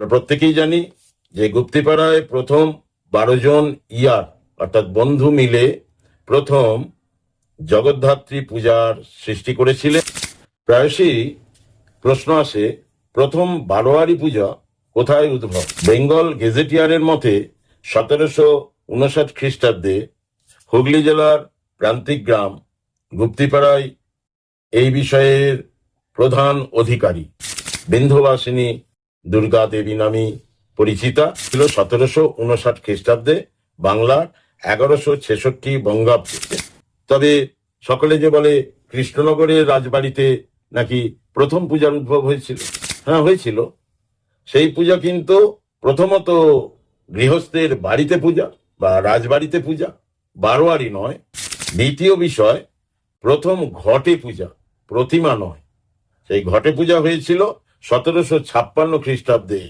প্রত্যেকেই জানি যে গুপ্তিপাড়ায় প্রথম বারো জন ইয়ার, অর্থাৎ বন্ধু মিলে প্রথম জগদ্ধাত্রী পূজার সৃষ্টি করেছিলেন। প্রায়শই প্রশ্ন আসে, প্রথম বারোয়ারি পূজা কোথায় উদ্ভব? বেঙ্গল গেজেটিয়ারের মতে সতেরোশো উনষাট খ্রিস্টাব্দে হুগলি জেলার প্রান্তিক গ্রাম গুপ্তিপাড়ায় এই বিষয়ের প্রধান অধিকারী বিন্ধবাসিনী দুর্গা দেবী নামে পরিচিতা ছিল সতেরোশো উনষাট খ্রিস্টাব্দে বাংলার এগারোশো ছেষট্টি বঙ্গাব্দে। তবে সকলে যে বলে কৃষ্ণনগরের রাজবাড়িতে নাকি প্রথম পূজার উদ্ভব হয়েছিল? হ্যাঁ হয়েছিল। সেই পূজা কিন্তু প্রথমত গৃহস্থের বাড়িতে পূজা বা রাজবাড়িতে পূজা, বারোয়ারি নয়। দ্বিতীয় বিষয়, প্রথম ঘটে পূজা, প্রতিমা নয়। সেই ঘটে পূজা হয়েছিল সতেরোশো ছাপ্পান্ন খ্রিস্টাব্দে